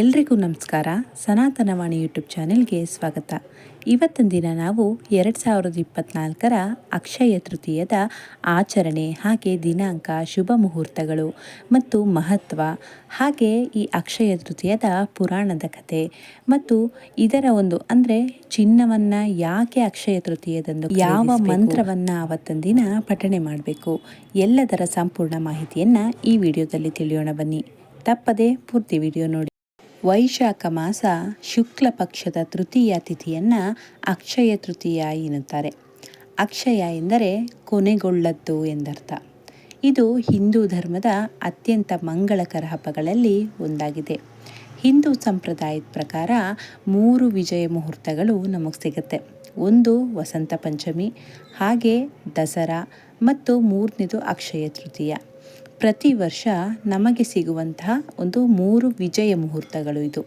ಎಲ್ರಿಗೂ ನಮಸ್ಕಾರ. ಸನಾತನವಾಣಿ ಯೂಟ್ಯೂಬ್ ಚಾನೆಲ್ಗೆ ಸ್ವಾಗತ. ಇವತ್ತಿನ ದಿನ ನಾವು ಎರಡು ಸಾವಿರದ ಇಪ್ಪತ್ನಾಲ್ಕರ ಅಕ್ಷಯ ತೃತೀಯದ ಆಚರಣೆ ಹಾಗೆ ದಿನಾಂಕ ಶುಭ ಮುಹೂರ್ತಗಳು ಮತ್ತು ಮಹತ್ವ ಹಾಗೆ ಈ ಅಕ್ಷಯ ತೃತೀಯದ ಪುರಾಣದ ಕಥೆ ಮತ್ತು ಇದರ ಒಂದು ಅಂದರೆ ಚಿನ್ನವನ್ನು ಯಾಕೆ ಅಕ್ಷಯ ತೃತೀಯದಂದು ಯಾವ ಮಂತ್ರವನ್ನು ಆವತ್ತಿನ ದಿನ ಪಠಣೆ ಮಾಡಬೇಕು? ಎಲ್ಲದರ ಸಂಪೂರ್ಣ ಮಾಹಿತಿಯನ್ನು ಈ ವಿಡಿಯೋದಲ್ಲಿ ತಿಳಿಯೋಣ ಬನ್ನಿ. ತಪ್ಪದೆ ಪೂರ್ತಿ ವಿಡಿಯೋ ನೋಡಿ. ವೈಶಾಖ ಮಾಸ ಶುಕ್ಲ ಪಕ್ಷದ ತೃತೀಯ ತಿಥಿಯನ್ನು ಅಕ್ಷಯ ತೃತೀಯ ಎನ್ನುತ್ತಾರೆ. ಅಕ್ಷಯ ಎಂದರೆ ಕೊನೆಗೊಳ್ಳದ್ದು ಎಂದರ್ಥ. ಇದು ಹಿಂದೂ ಧರ್ಮದ ಅತ್ಯಂತ ಮಂಗಳಕರ ಹಬ್ಬಗಳಲ್ಲಿ ಒಂದಾಗಿದೆ. ಹಿಂದೂ ಸಂಪ್ರದಾಯದ ಪ್ರಕಾರ ಮೂರು ವಿಜಯ ಮುಹೂರ್ತಗಳು ನಮಗೆ ಸಿಗುತ್ತೆ. ಒಂದು ವಸಂತ ಪಂಚಮಿ, ಹಾಗೆ ದಸರಾ ಮತ್ತು ಮೂರನೇದು ಅಕ್ಷಯ ತೃತೀಯ. ಪ್ರತಿ ವರ್ಷ ನಮಗೆ ಸಿಗುವಂತಹ ಒಂದು ಮೂರು ವಿಜಯ ಮುಹೂರ್ತಗಳು ಇದು.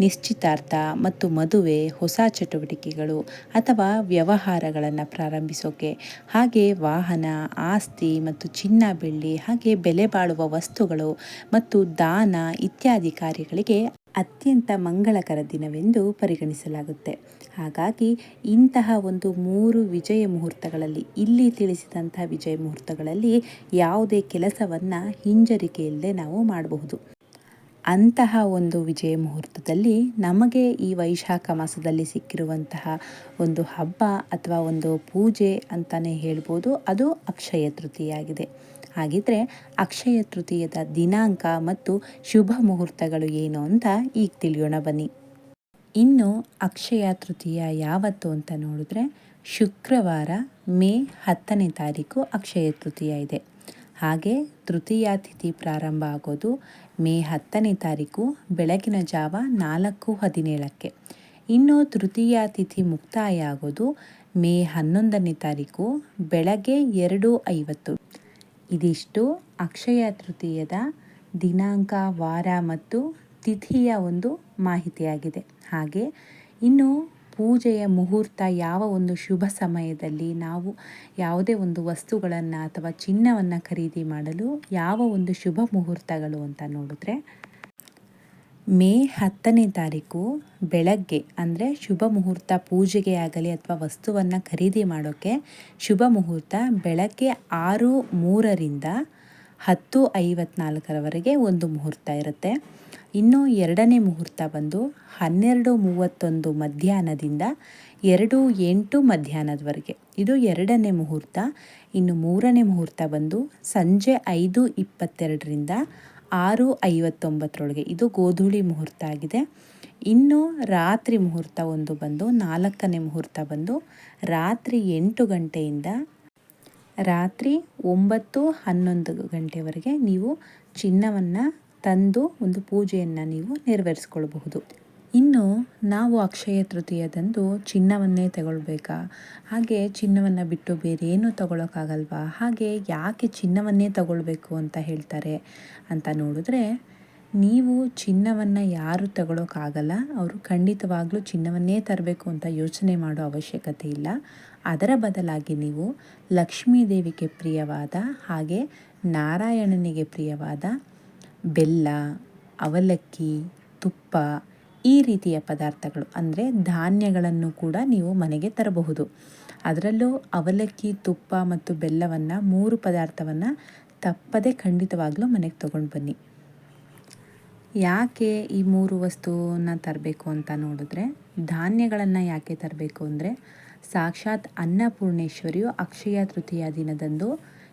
ನಿಶ್ಚಿತಾರ್ಥ ಮತ್ತು ಮದುವೆ, ಹೊಸ ಚಟುವಟಿಕೆಗಳು ಅಥವಾ ವ್ಯವಹಾರಗಳನ್ನು ಪ್ರಾರಂಭಿಸೋಕೆ, ಹಾಗೆ ವಾಹನ, ಆಸ್ತಿ ಮತ್ತು ಚಿನ್ನ ಬೆಳ್ಳಿ, ಹಾಗೆ ಬೆಲೆ ಬಾಳುವ ವಸ್ತುಗಳು ಮತ್ತು ದಾನ ಇತ್ಯಾದಿ ಕಾರ್ಯಗಳಿಗೆ ಅತ್ಯಂತ ಮಂಗಳಕರ ದಿನವೆಂದು ಪರಿಗಣಿಸಲಾಗುತ್ತೆ. ಹಾಗಾಗಿ ಇಂತಹ ಒಂದು ಮೂರು ವಿಜಯ ಮುಹೂರ್ತಗಳಲ್ಲಿ, ಇಲ್ಲಿ ತಿಳಿಸಿದಂತಹ ವಿಜಯ ಮುಹೂರ್ತಗಳಲ್ಲಿ ಯಾವುದೇ ಕೆಲಸವನ್ನು ಹಿಂಜರಿಕೆಯಲ್ಲದೆ ನಾವು ಮಾಡಬಹುದು. ಅಂತಹ ಒಂದು ವಿಜಯ ಮುಹೂರ್ತದಲ್ಲಿ ನಮಗೆ ಈ ವೈಶಾಖ ಮಾಸದಲ್ಲಿ ಸಿಕ್ಕಿರುವಂತಹ ಒಂದು ಹಬ್ಬ ಅಥವಾ ಒಂದು ಪೂಜೆ ಅಂತಲೇ ಹೇಳ್ಬೋದು, ಅದು ಅಕ್ಷಯ ತೃತೀಯಾಗಿದೆ ಹಾಗಿದ್ರೆ ಅಕ್ಷಯ ತೃತೀಯದ ದಿನಾಂಕ ಮತ್ತು ಶುಭ ಮುಹೂರ್ತಗಳು ಏನು ಅಂತ ಈಗ ತಿಳಿಯೋಣ ಬನ್ನಿ. ಇನ್ನು ಅಕ್ಷಯ ತೃತೀಯ ಯಾವತ್ತು ಅಂತ ನೋಡಿದ್ರೆ ಶುಕ್ರವಾರ ಮೇ ಹತ್ತನೇ ತಾರೀಕು ಅಕ್ಷಯ ತೃತೀಯ ಇದೆ. ಹಾಗೆ ತೃತೀಯ ತಿಥಿ ಪ್ರಾರಂಭ ಆಗೋದು ಮೇ ಹತ್ತನೇ ತಾರೀಕು, ಬೆಳಗಿನ ಜಾವ ನಾಲ್ಕು ಹದಿನೇಳಕ್ಕೆ. ಇನ್ನು ತೃತೀಯ ತಿಥಿ ಮುಕ್ತಾಯ ಆಗೋದು ಮೇ ಹನ್ನೊಂದನೇ ತಾರೀಕು, ಬೆಳಗ್ಗೆ ಎರಡು ಐವತ್ತು. ಇದಿಷ್ಟು ಅಕ್ಷಯ ತೃತೀಯದ ದಿನಾಂಕ ವಾರ ಮತ್ತು ತಿಥಿಯ ಒಂದು ಮಾಹಿತಿಯಾಗಿದೆ. ಹಾಗೆ ಇನ್ನು ಪೂಜೆಯ ಮುಹೂರ್ತ ಯಾವ ಒಂದು ಶುಭ ಸಮಯದಲ್ಲಿ ನಾವು ಯಾವುದೇ ಒಂದು ವಸ್ತುಗಳನ್ನು ಅಥವಾ ಚಿನ್ನವನ್ನು ಖರೀದಿ ಮಾಡಲು ಯಾವ ಒಂದು ಶುಭ ಮುಹೂರ್ತಗಳು ಅಂತ ನೋಡಿದ್ರೆ ಮೇ ಹತ್ತನೇ ತಾರೀಕು ಬೆಳಗ್ಗೆ, ಅಂದರೆ ಶುಭ ಮುಹೂರ್ತ ಪೂಜೆಗೆ ಆಗಲಿ ಅಥವಾ ವಸ್ತುವನ್ನು ಖರೀದಿ ಮಾಡೋಕ್ಕೆ ಶುಭ ಮುಹೂರ್ತ ಬೆಳಗ್ಗೆ ಆರು ಮೂರರಿಂದ ಹತ್ತು ಐವತ್ನಾಲ್ಕರವರೆಗೆ ಒಂದು ಮುಹೂರ್ತ ಇರುತ್ತೆ. ಇನ್ನು ಎರಡನೇ ಮುಹೂರ್ತ ಬಂದು ಹನ್ನೆರಡು ಮೂವತ್ತೊಂದು ಮಧ್ಯಾಹ್ನದಿಂದ ಎರಡು ಎಂಟು ಮಧ್ಯಾಹ್ನದವರೆಗೆ. ಇದು ಎರಡನೇ ಮುಹೂರ್ತ. ಇನ್ನು ಮೂರನೇ ಮುಹೂರ್ತ ಬಂದು ಸಂಜೆ ಐದು ಇಪ್ಪತ್ತೆರಡರಿಂದ ಆರು ಐವತ್ತೊಂಬತ್ತರೊಳಗೆ. ಇದು ಗೋಧೂಳಿ ಮುಹೂರ್ತ ಆಗಿದೆ. ಇನ್ನು ರಾತ್ರಿ ಮುಹೂರ್ತ ಒಂದು ಬಂದು ನಾಲ್ಕನೇ ಮುಹೂರ್ತ ಬಂದು ರಾತ್ರಿ ಎಂಟು ಗಂಟೆಯಿಂದ ರಾತ್ರಿ ಒಂಬತ್ತು ಹನ್ನೊಂದು ಗಂಟೆವರೆಗೆ ನೀವು ಚಿನ್ನವನ್ನು ತಂದು ಒಂದು ಪೂಜೆಯನ್ನು ನೀವು ನೆರವೇರಿಸ್ಕೊಳ್ಬಹುದು ಇನ್ನು ನಾವು ಅಕ್ಷಯ ತೃತೀಯದಂದು ಚಿನ್ನವನ್ನೇ ತಗೊಳ್ಬೇಕಾ? ಹಾಗೆ ಚಿನ್ನವನ್ನು ಬಿಟ್ಟು ಬೇರೆ ಏನೂ ತಗೊಳ್ಳೋಕ್ಕಾಗಲ್ವಾ ಹಾಗೆ ಯಾಕೆ ಚಿನ್ನವನ್ನೇ ತಗೊಳ್ಬೇಕು ಅಂತ ಹೇಳ್ತಾರೆ ಅಂತ ನೋಡಿದ್ರೆ, ನೀವು ಚಿನ್ನವನ್ನು ಯಾರು ತಗೊಳ್ಳೋಕ್ಕಾಗಲ್ಲ ಅವರು ಖಂಡಿತವಾಗ್ಲೂ ಚಿನ್ನವನ್ನೇ ತರಬೇಕು ಅಂತ ಯೋಚನೆ ಮಾಡೋ ಅವಶ್ಯಕತೆ ಇಲ್ಲ. ಅದರ ಬದಲಾಗಿ ನೀವು ಲಕ್ಷ್ಮೀ ದೇವಿಗೆ ಪ್ರಿಯವಾದ ಹಾಗೆ ನಾರಾಯಣನಿಗೆ ಪ್ರಿಯವಾದ ಬೆಲ್ಲ, ಅವಲಕ್ಕಿ, ತುಪ್ಪ ಈ ರೀತಿಯ ಪದಾರ್ಥಗಳು ಅಂದರೆ ಧಾನ್ಯಗಳನ್ನು ಕೂಡ ನೀವು ಮನೆಗೆ ತರಬಹುದು. ಅದರಲ್ಲೂ ಅವಲಕ್ಕಿ, ತುಪ್ಪ ಮತ್ತು ಬೆಲ್ಲವನ್ನು ಮೂರು ಪದಾರ್ಥವನ್ನು ತಪ್ಪದೆ ಖಂಡಿತವಾಗ್ಲೂ ಮನೆಗೆ ತೊಗೊಂಡು ಬನ್ನಿ. ಯಾಕೆ ಈ ಮೂರು ವಸ್ತುವನ್ನ ತರಬೇಕು ಅಂತ ನೋಡಿದ್ರೆ, ಧಾನ್ಯಗಳನ್ನು ಯಾಕೆ ತರಬೇಕು ಅಂದರೆ ಸಾಕ್ಷಾತ್ ಅನ್ನಪೂರ್ಣೇಶ್ವರಿಯು ಅಕ್ಷಯ ತೃತೀಯ ದಿನದಂದು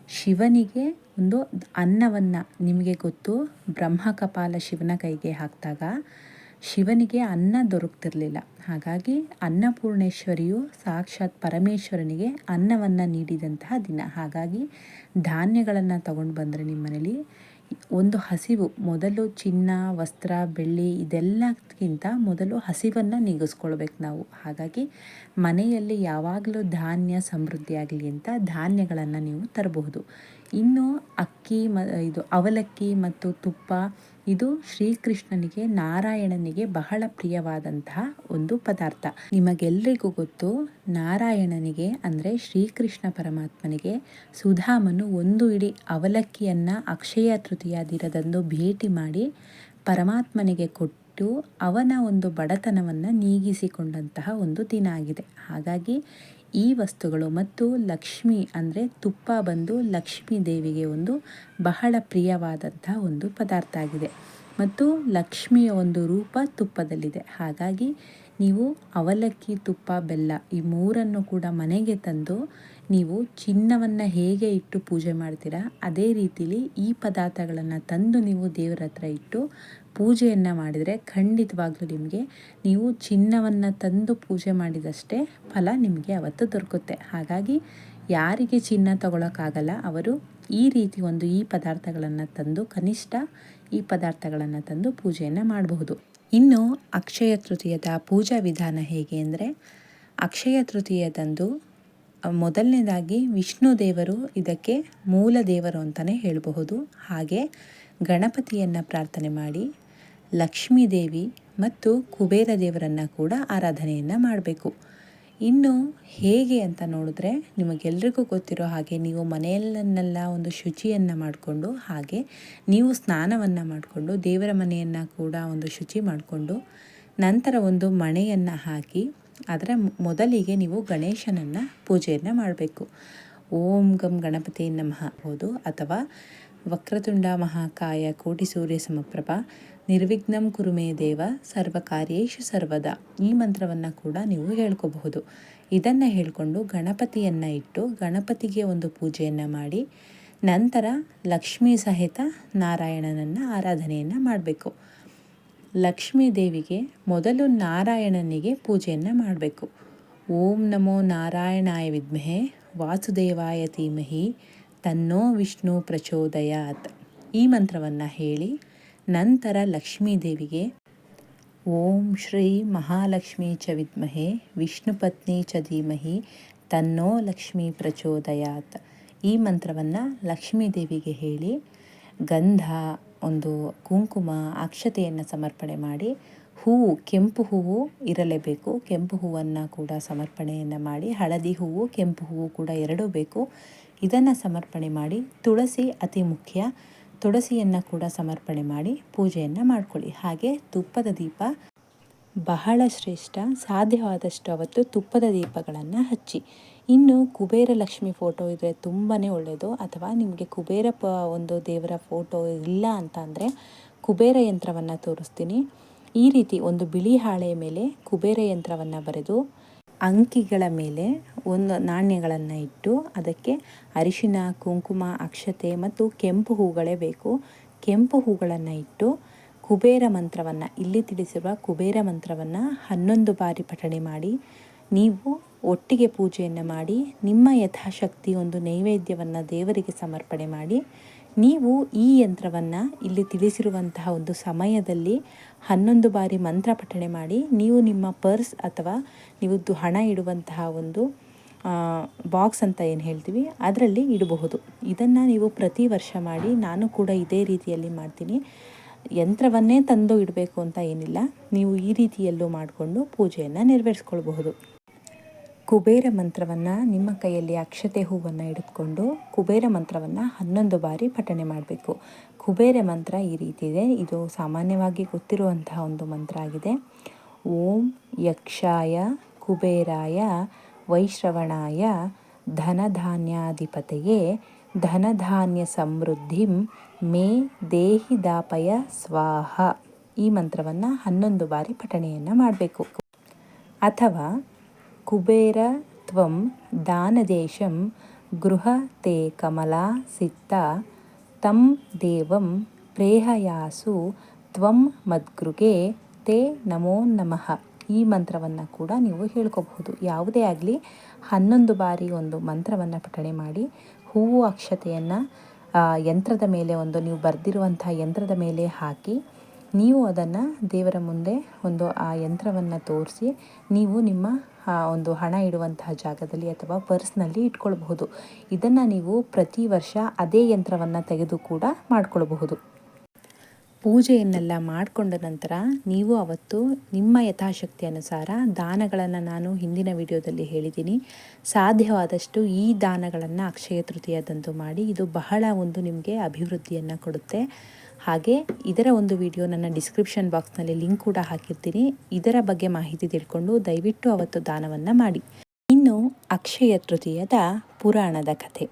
ಶಿವನಿಗೆ ಒಂದು ಅನ್ನವನ್ನು ನಿಮಗೆ ಗೊತ್ತು ಬ್ರಹ್ಮಕಪಾಲ ಶಿವನ ಕೈಗೆ ಹಾಕಿದಾಗ ಶಿವನಿಗೆ ಅನ್ನ ದೊರಕ್ತಿರಲಿಲ್ಲ. ಹಾಗಾಗಿ ಅನ್ನಪೂರ್ಣೇಶ್ವರಿಯು ಸಾಕ್ಷಾತ್ ಪರಮೇಶ್ವರನಿಗೆ ಅನ್ನವನ್ನು ನೀಡಿದಂತಹ ದಿನ. ಹಾಗಾಗಿ ಧಾನ್ಯಗಳನ್ನು ತಗೊಂಡು ಬಂದರೆ ನಿಮ್ಮ ಮನೇಲಿ ಒಂದು ಹಸಿವು, ಮೊದಲು ಚಿನ್ನ, ವಸ್ತ್ರ, ಬೆಳ್ಳಿ ಇದೆಲ್ಲಕ್ಕಿಂತ ಮೊದಲು ಹಸಿವನ್ನು ನೀಗಿಸ್ಕೊಳ್ಬೇಕು ನಾವು. ಹಾಗಾಗಿ ಮನೆಯಲ್ಲಿ ಯಾವಾಗಲೂ ಧಾನ್ಯ ಸಮೃದ್ಧಿಯಾಗಲಿ ಅಂತ ಧಾನ್ಯಗಳನ್ನು ನೀವು ತರಬಹುದು. ಇನ್ನು ಅಕ್ಕಿ ಮ ಇದು ಅವಲಕ್ಕಿ ಮತ್ತು ತುಪ್ಪ ಇದು ಶ್ರೀಕೃಷ್ಣನಿಗೆ, ನಾರಾಯಣನಿಗೆ ಬಹಳ ಪ್ರಿಯವಾದಂತಹ ಒಂದು ಪದಾರ್ಥ. ನಿಮಗೆಲ್ಲರಿಗೂ ಗೊತ್ತು, ನಾರಾಯಣನಿಗೆ ಅಂದರೆ ಶ್ರೀಕೃಷ್ಣ ಪರಮಾತ್ಮನಿಗೆ ಸುಧಾಮನು ಒಂದು ಇಡೀ ಅವಲಕ್ಕಿಯನ್ನು ಅಕ್ಷಯ ತೃತೀಯ ದಿನದಂದು ಭೇಟಿ ಮಾಡಿ ಪರಮಾತ್ಮನಿಗೆ ಕೊಟ್ಟು ಅವನ ಒಂದು ಬಡತನವನ್ನು ನೀಗಿಸಿಕೊಂಡಂತಹ ಒಂದು ದಿನ ಆಗಿದೆ. ಹಾಗಾಗಿ ಈ ವಸ್ತುಗಳು ಮತ್ತು ಲಕ್ಷ್ಮಿ ಅಂದರೆ ತುಪ್ಪ ಬಂದು ಲಕ್ಷ್ಮೀ ದೇವಿಗೆ ಒಂದು ಬಹಳ ಪ್ರಿಯವಾದಂಥ ಒಂದು ಪದಾರ್ಥ ಆಗಿದೆ. ಮತ್ತು ಲಕ್ಷ್ಮಿಯ ಒಂದು ರೂಪ ತುಪ್ಪದಲ್ಲಿದೆ. ಹಾಗಾಗಿ ನೀವು ಅವಲಕ್ಕಿ, ತುಪ್ಪ, ಬೆಲ್ಲ ಈ ಮೂರನ್ನು ಕೂಡ ಮನೆಗೆ ತಂದು ನೀವು ಚಿನ್ನವನ್ನು ಹೇಗೆ ಇಟ್ಟು ಪೂಜೆ ಮಾಡ್ತೀರಾ, ಅದೇ ರೀತಿಲಿ ಈ ಪದಾರ್ಥಗಳನ್ನು ತಂದು ನೀವು ದೇವರ ಹತ್ರ ಇಟ್ಟು ಪೂಜೆಯನ್ನು ಮಾಡಿದರೆ ಖಂಡಿತವಾಗ್ಲೂ ನಿಮಗೆ ನೀವು ಚಿನ್ನವನ್ನು ತಂದು ಪೂಜೆ ಮಾಡಿದಷ್ಟೇ ಫಲ ನಿಮಗೆ ಅವತ್ತು ದೊರಕುತ್ತೆ. ಹಾಗಾಗಿ ಯಾರಿಗೆ ಚಿನ್ನ ತಗೊಳ್ಳೋಕ್ಕಾಗಲ್ಲ ಅವರು ಈ ರೀತಿ ಒಂದು ಈ ಪದಾರ್ಥಗಳನ್ನು ತಂದು ಕನಿಷ್ಠ ಈ ಪದಾರ್ಥಗಳನ್ನು ತಂದು ಪೂಜೆಯನ್ನು ಮಾಡಬಹುದು. ಇನ್ನು ಅಕ್ಷಯ ತೃತೀಯದ ಪೂಜಾ ವಿಧಾನ ಹೇಗೆ ಅಂದರೆ, ಅಕ್ಷಯ ತೃತೀಯದಂದು ಮೊದಲನೇದಾಗಿ ವಿಷ್ಣು ದೇವರು ಇದಕ್ಕೆ ಮೂಲ ದೇವರು ಅಂತಲೇ ಹೇಳಬಹುದು. ಹಾಗೆ ಗಣಪತಿಯನ್ನು ಪ್ರಾರ್ಥನೆ ಮಾಡಿ, ಲಕ್ಷ್ಮೀ ದೇವಿ ಮತ್ತು ಕುಬೇರ ದೇವರನ್ನು ಕೂಡ ಆರಾಧನೆಯನ್ನು ಮಾಡಬೇಕು. ಇನ್ನು ಹೇಗೆ ಅಂತ ನೋಡಿದ್ರೆ ನಿಮಗೆಲ್ರಿಗೂ ಗೊತ್ತಿರೋ ಹಾಗೆ ನೀವು ಮನೆಯಲ್ಲನ್ನೆಲ್ಲ ಒಂದು ಶುಚಿಯನ್ನು ಮಾಡಿಕೊಂಡು ಹಾಗೆ ನೀವು ಸ್ನಾನವನ್ನು ಮಾಡಿಕೊಂಡು ದೇವರ ಮನೆಯನ್ನು ಕೂಡ ಒಂದು ಶುಚಿ ಮಾಡಿಕೊಂಡು ನಂತರ ಒಂದು ಮಣೆಯನ್ನು ಹಾಕಿ ಅದರ ಮೊದಲಿಗೆ ನೀವು ಗಣೇಶನನ್ನು ಪೂಜೆಯನ್ನು ಮಾಡಬೇಕು. ಓಂ ಗಂ ಗಣಪತಿ ನಮಃ. ಹೌದು. ಅಥವಾ ವಕ್ರತುಂಡ ಮಹಾಕಾಯ ಕೋಟಿ ಸೂರ್ಯ ಸಮಪ್ರಭ, ನಿರ್ವಿಘ್ನಂ ಕುರುಮೇ ದೇವ ಸರ್ವಕಾರ್ಯೇಶು ಸರ್ವದ. ಈ ಮಂತ್ರವನ್ನು ಕೂಡ ನೀವು ಹೇಳ್ಕೋಬಹುದು. ಇದನ್ನು ಹೇಳಿಕೊಂಡು ಗಣಪತಿಯನ್ನು ಇಟ್ಟು ಗಣಪತಿಗೆ ಒಂದು ಪೂಜೆಯನ್ನು ಮಾಡಿ, ನಂತರ ಲಕ್ಷ್ಮೀ ಸಹಿತ ನಾರಾಯಣನನ್ನು ಆರಾಧನೆಯನ್ನು ಮಾಡಬೇಕು. ಲಕ್ಷ್ಮೀ ದೇವಿಗೆ ಮೊದಲು ನಾರಾಯಣನಿಗೆ ಪೂಜೆಯನ್ನು ಮಾಡಬೇಕು. ಓಂ ನಮೋ ನಾರಾಯಣಾಯ ವಿದ್ಮಹೆ, ವಾಸುದೇವಾಯ ಧೀಮಹಿ ತನ್ನೋ ವಿಷ್ಣು ಪ್ರಚೋದಯಾತ್. ಈ ಮಂತ್ರವನ್ನು ಹೇಳಿ ನಂತರ ಲಕ್ಷ್ಮೀದೇವಿಗೆ, ಓಂ ಶ್ರೀ ಮಹಾಲಕ್ಷ್ಮೀ ಚ ವಿದ್ಮಹೆ, ವಿಷ್ಣು ಪತ್ನಿ ಚ ಧೀಮಹಿ, ತನ್ನೋ ಲಕ್ಷ್ಮೀ ಪ್ರಚೋದಯಾತ್. ಈ ಮಂತ್ರವನ್ನು ಲಕ್ಷ್ಮೀದೇವಿಗೆ ಹೇಳಿ ಗಂಧ, ಒಂದು ಕುಂಕುಮ, ಅಕ್ಷತೆಯನ್ನು ಸಮರ್ಪಣೆ ಮಾಡಿ, ಹೂವು, ಕೆಂಪು ಹೂವು ಇರಲೇಬೇಕು. ಕೆಂಪು ಹೂವನ್ನು ಕೂಡ ಸಮರ್ಪಣೆಯನ್ನು ಮಾಡಿ, ಹಳದಿ ಹೂವು, ಕೆಂಪು ಹೂವು ಕೂಡ ಎರಡೂ ಬೇಕು. ಇದನ್ನು ಸಮರ್ಪಣೆ ಮಾಡಿ, ತುಳಸಿ ಅತಿ ಮುಖ್ಯ. ತುಳಸಿಯನ್ನು ಕೂಡ ಸಮರ್ಪಣೆ ಮಾಡಿ ಪೂಜೆಯನ್ನು ಮಾಡ್ಕೊಳ್ಳಿ. ಹಾಗೆ ತುಪ್ಪದ ದೀಪ ಬಹಳ ಶ್ರೇಷ್ಠ, ಸಾಧ್ಯವಾದಷ್ಟು ಅವತ್ತು ತುಪ್ಪದ ದೀಪಗಳನ್ನು ಹಚ್ಚಿ. ಇನ್ನು ಕುಬೇರ ಲಕ್ಷ್ಮಿ ಫೋಟೋ ಇದ್ದರೆ ತುಂಬಾ ಒಳ್ಳೆಯದು ಅಥವಾ ನಿಮಗೆ ಕುಬೇರ ಪ ಒಂದು ದೇವರ ಫೋಟೋ ಇಲ್ಲ ಅಂತ ಅಂದರೆ ಕುಬೇರ ಯಂತ್ರವನ್ನು ತೋರಿಸ್ತೀನಿ. ಈ ರೀತಿ ಒಂದು ಬಿಳಿ ಹಾಳೆಯ ಮೇಲೆ ಕುಬೇರ ಯಂತ್ರವನ್ನು ಬರೆದು ಅಂಕಿಗಳ ಮೇಲೆ ಒಂದು ನಾಣ್ಯಗಳನ್ನು ಇಟ್ಟು ಅದಕ್ಕೆ ಅರಿಶಿನ, ಕುಂಕುಮ, ಅಕ್ಷತೆ ಮತ್ತು ಕೆಂಪು ಹೂಗಳೇ ಬೇಕು. ಕೆಂಪು ಹೂಗಳನ್ನು ಇಟ್ಟು ಕುಬೇರ ಮಂತ್ರವನ್ನು, ಇಲ್ಲಿ ತಿಳಿಸಿರುವ ಕುಬೇರ ಮಂತ್ರವನ್ನು ಹನ್ನೊಂದು ಬಾರಿ ಪಠಣೆ ಮಾಡಿ, ನೀವು ಒಟ್ಟಿಗೆ ಪೂಜೆಯನ್ನು ಮಾಡಿ, ನಿಮ್ಮ ಯಥಾಶಕ್ತಿ ಒಂದು ನೈವೇದ್ಯವನ್ನು ದೇವರಿಗೆ ಸಮರ್ಪಣೆ ಮಾಡಿ, ನೀವು ಈ ಯಂತ್ರವನ್ನು ಇಲ್ಲಿ ತಿಳಿಸಿರುವಂತಹ ಒಂದು ಸಮಯದಲ್ಲಿ ಹನ್ನೊಂದು ಬಾರಿ ಮಂತ್ರ ಪಠಣೆ ಮಾಡಿ ನೀವು ನಿಮ್ಮ ಪರ್ಸ್ ಅಥವಾ ನೀವು ಹಣ ಇಡುವಂತಹ ಒಂದು ಬಾಕ್ಸ್ ಅಂತ ಏನು ಹೇಳ್ತೀವಿ, ಅದರಲ್ಲಿ ಇಡಬಹುದು. ಇದನ್ನು ನೀವು ಪ್ರತಿ ವರ್ಷ ಮಾಡಿ ನಾನು ಕೂಡ ಇದೇ ರೀತಿಯಲ್ಲಿ ಮಾಡ್ತೀನಿ. ಯಂತ್ರವನ್ನೇ ತಂದು ಇಡಬೇಕು ಅಂತ ಏನಿಲ್ಲ. ನೀವು ಈ ರೀತಿಯಲ್ಲೂ ಮಾಡಿಕೊಂಡು ಪೂಜೆಯನ್ನು ನೆರವೇರಿಸ್ಕೊಳ್ಬಹುದು. ಕುಬೇರ ಮಂತ್ರವನ್ನು ನಿಮ್ಮ ಕೈಯಲ್ಲಿ ಅಕ್ಷತೆ ಹೂವನ್ನು ಹಿಡಿದುಕೊಂಡು ಕುಬೇರ ಮಂತ್ರವನ್ನು ಹನ್ನೊಂದು ಬಾರಿ ಪಠಣೆ ಮಾಡಬೇಕು. ಕುಬೇರ ಮಂತ್ರ ಈ ರೀತಿ ಇದೆ. ಇದು ಸಾಮಾನ್ಯವಾಗಿ ಗೊತ್ತಿರುವಂತಹ ಒಂದು ಮಂತ್ರ ಆಗಿದೆ. ಓಂ ಯಕ್ಷಾಯ ಕುಬೇರಾಯ ವೈಶ್ರವಣಾಯ ಧನಧಾನ್ಯಾಧಿಪತೆಯೇ ಧನಧಾನ್ಯ ಸಮೃದ್ಧಿಂ ಮೇ ದೇಹಿ ದಾಪಯ ಸ್ವಾಹ ಈ ಮಂತ್ರವನ್ನು ಹನ್ನೊಂದು ಬಾರಿ ಪಠಣೆಯನ್ನು ಮಾಡಬೇಕು. ಅಥವಾ ಕುಬೇರ ತ್ವಂ ದಾನದೇಶಂ ಗೃಹ ತೇ ಕಮಲಾ ಸಿತ್ತ ತಂ ದೇವಂ ಪ್ರೇಹಯಾಸು ತ್ವಂ ಮದ್ಗೃಗೆ ತೇ ನಮೋ ನಮಃ. ಈ ಮಂತ್ರವನ್ನು ಕೂಡ ನೀವು ಹೇಳ್ಕೋಬಹುದು. ಯಾವುದೇ ಆಗಲಿ ಹನ್ನೊಂದು ಬಾರಿ ಒಂದು ಮಂತ್ರವನ್ನು ಪಠಣೆ ಮಾಡಿ ಹೂವು ಅಕ್ಷತೆಯನ್ನು ಯಂತ್ರದ ಮೇಲೆ ಒಂದು ನೀವು ಬರೆದಿರುವಂಥ ಯಂತ್ರದ ಮೇಲೆ ಹಾಕಿ ನೀವು ಅದನ್ನು ದೇವರ ಮುಂದೆ ಒಂದು, ಆ ಯಂತ್ರವನ್ನು ತೋರಿಸಿ ನೀವು ನಿಮ್ಮ ಒಂದು ಹಣ ಇಡುವಂತಹ ಜಾಗದಲ್ಲಿ ಅಥವಾ ಪರ್ಸ್ನಲ್ಲಿ ಇಟ್ಕೊಳ್ಬಹುದು. ಇದನ್ನು ನೀವು ಪ್ರತಿ ವರ್ಷ ಅದೇ ಯಂತ್ರವನ್ನು ತೆಗೆದು ಕೂಡ ಮಾಡಿಕೊಳ್ಬಹುದು. ಪೂಜೆಯನ್ನೆಲ್ಲ ಮಾಡಿಕೊಂಡ ನಂತರ ನೀವು ಅವತ್ತು ನಿಮ್ಮ ಯಥಾಶಕ್ತಿ ಅನುಸಾರ ದಾನಗಳನ್ನು ನಾನು ಹಿಂದಿನ ವಿಡಿಯೋದಲ್ಲಿ ಹೇಳಿದ್ದೀನಿ. ಸಾಧ್ಯವಾದಷ್ಟು ಈ ದಾನಗಳನ್ನು ಅಕ್ಷಯ ತೃತೀಯದಂದು ಮಾಡಿ ಇದು ಬಹಳ ಒಂದು ನಿಮಗೆ ಅಭಿವೃದ್ಧಿಯನ್ನು ಕೊಡುತ್ತೆ. ಹಾಗೆ ಇದರ ಒಂದು ವಿಡಿಯೋ ನನ್ನ ಡಿಸ್ಕ್ರಿಪ್ಷನ್ ಬಾಕ್ಸ್ನಲ್ಲಿ ಲಿಂಕ್ ಕೂಡ ಹಾಕಿರ್ತೀನಿ. ಇದರ ಬಗ್ಗೆ ಮಾಹಿತಿ ತಿಳ್ಕೊಂಡು ದಯವಿಟ್ಟು ಅವತ್ತು ದಾನವನ್ನು ಮಾಡಿ. ಇನ್ನು ಅಕ್ಷಯ ತೃತೀಯದ ಪುರಾಣದ ಕಥೆ.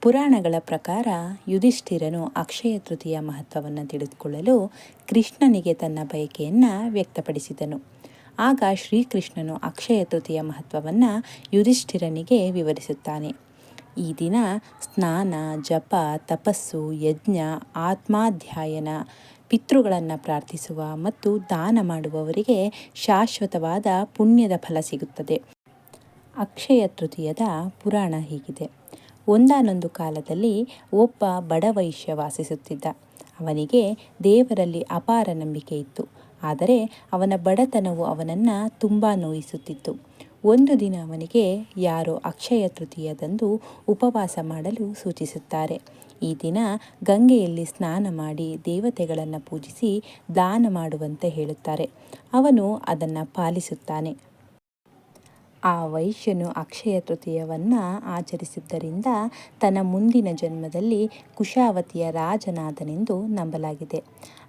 ಪುರಾಣಗಳ ಪ್ರಕಾರ ಯುಧಿಷ್ಠಿರನು ಅಕ್ಷಯ ತೃತೀಯ ಮಹತ್ವವನ್ನು ತಿಳಿದುಕೊಳ್ಳಲು ಕೃಷ್ಣನಿಗೆ ತನ್ನ ಬಯಕೆಯನ್ನು ವ್ಯಕ್ತಪಡಿಸಿದನು. ಆಗ ಶ್ರೀಕೃಷ್ಣನು ಅಕ್ಷಯ ತೃತೀಯ ಮಹತ್ವವನ್ನು ಯುಧಿಷ್ಠಿರನಿಗೆ ವಿವರಿಸುತ್ತಾನೆ. ಈ ದಿನ ಸ್ನಾನ, ಜಪ, ತಪಸ್ಸು, ಯಜ್ಞ, ಆತ್ಮಾಧ್ಯಾಯನ, ಪಿತೃಗಳನ್ನು ಪ್ರಾರ್ಥಿಸುವ ಮತ್ತು ದಾನ ಮಾಡುವವರಿಗೆ ಶಾಶ್ವತವಾದ ಪುಣ್ಯದ ಫಲ ಸಿಗುತ್ತದೆ. ಅಕ್ಷಯ ತೃತೀಯದ ಪುರಾಣ ಹೀಗಿದೆ. ಒಂದಾನೊಂದು ಕಾಲದಲ್ಲಿ ಒಬ್ಬ ಬಡವೈಶ್ಯ ವಾಸಿಸುತ್ತಿದ್ದ. ಅವನಿಗೆ ದೇವರಲ್ಲಿ ಅಪಾರ ನಂಬಿಕೆ ಇತ್ತು. ಆದರೆ ಅವನ ಬಡತನವು ಅವನನ್ನು ತುಂಬ ನೋಯಿಸುತ್ತಿತ್ತು. ಒಂದು ದಿನ ಅವನಿಗೆ ಯಾರೋ ಅಕ್ಷಯ ತೃತೀಯದಂದು ಉಪವಾಸ ಮಾಡಲು ಸೂಚಿಸುತ್ತಾರೆ. ಈ ದಿನ ಗಂಗೆಯಲ್ಲಿ ಸ್ನಾನ ಮಾಡಿ ದೇವತೆಗಳನ್ನು ಪೂಜಿಸಿ ದಾನ ಮಾಡುವಂತೆ ಹೇಳುತ್ತಾರೆ. ಅವನು ಅದನ್ನು ಪಾಲಿಸುತ್ತಾನೆ. ಆ ವೈಶ್ಯನು ಅಕ್ಷಯ ತೃತೀಯವನ್ನು ಆಚರಿಸಿದ್ದರಿಂದ ತನ್ನ ಮುಂದಿನ ಜನ್ಮದಲ್ಲಿ ಕುಶಾವತಿಯ ರಾಜನಾದನೆಂದು ನಂಬಲಾಗಿದೆ.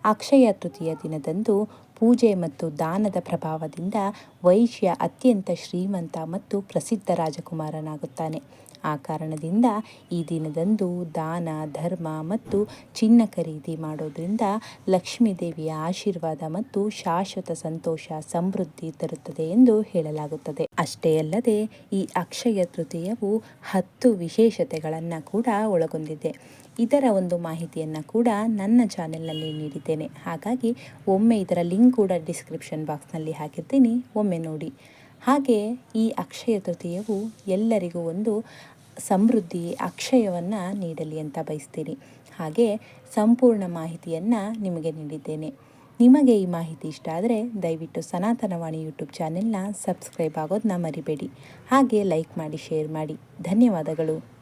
ಅಕ್ಷಯ ತೃತೀಯ ದಿನದಂದು ಪೂಜೆ ಮತ್ತು ದಾನದ ಪ್ರಭಾವದಿಂದ ವೈಶ್ಯ ಅತ್ಯಂತ ಶ್ರೀಮಂತ ಮತ್ತು ಪ್ರಸಿದ್ಧ ರಾಜಕುಮಾರನಾಗುತ್ತಾನೆ. ಆ ಕಾರಣದಿಂದ ಈ ದಿನದಂದು ದಾನ, ಧರ್ಮ ಮತ್ತು ಚಿನ್ನ ಖರೀದಿ ಮಾಡೋದ್ರಿಂದ ಲಕ್ಷ್ಮೀದೇವಿಯ ಆಶೀರ್ವಾದ ಮತ್ತು ಶಾಶ್ವತ ಸಂತೋಷ, ಸಮೃದ್ಧಿ ತರುತ್ತದೆ ಎಂದು ಹೇಳಲಾಗುತ್ತದೆ. ಅಷ್ಟೇ ಅಲ್ಲದೆ ಈ ಅಕ್ಷಯ ತೃತೀಯವು ಹತ್ತು ವಿಶೇಷತೆಗಳನ್ನು ಕೂಡ ಒಳಗೊಂಡಿದೆ. ಇದರ ಒಂದು ಮಾಹಿತಿಯನ್ನು ಕೂಡ ನನ್ನ ಚಾನೆಲ್ನಲ್ಲಿ ನೀಡಿದ್ದೇನೆ. ಹಾಗಾಗಿ ಒಮ್ಮೆ ಇದರ ಲಿಂಕ್ ಕೂಡ ಡಿಸ್ಕ್ರಿಪ್ಷನ್ ಬಾಕ್ಸ್ನಲ್ಲಿ ಹಾಕಿರ್ತೀನಿ. ಒಮ್ಮೆ ನೋಡಿ. ಹಾಗೆ ಈ ಅಕ್ಷಯ ತೃತೀಯವು ಎಲ್ಲರಿಗೂ ಒಂದು ಸಮೃದ್ಧಿ, ಅಕ್ಷಯವನ್ನು ನೀಡಲಿ ಅಂತ ಬಯಸ್ತೀನಿ ಹಾಗೆ ಸಂಪೂರ್ಣ ಮಾಹಿತಿಯನ್ನು ನಿಮಗೆ ನೀಡಿದ್ದೇನೆ. ನಿಮಗೆ ಈ ಮಾಹಿತಿ ಇಷ್ಟ ಆದರೆ ದಯವಿಟ್ಟು ಸನಾತನವಾಣಿ ಯೂಟ್ಯೂಬ್ ಚಾನೆಲ್ನ ಸಬ್ಸ್ಕ್ರೈಬ್ ಆಗೋದನ್ನ ಮರಿಬೇಡಿ. ಹಾಗೆ ಲೈಕ್ ಮಾಡಿ, ಶೇರ್ ಮಾಡಿ. ಧನ್ಯವಾದಗಳು.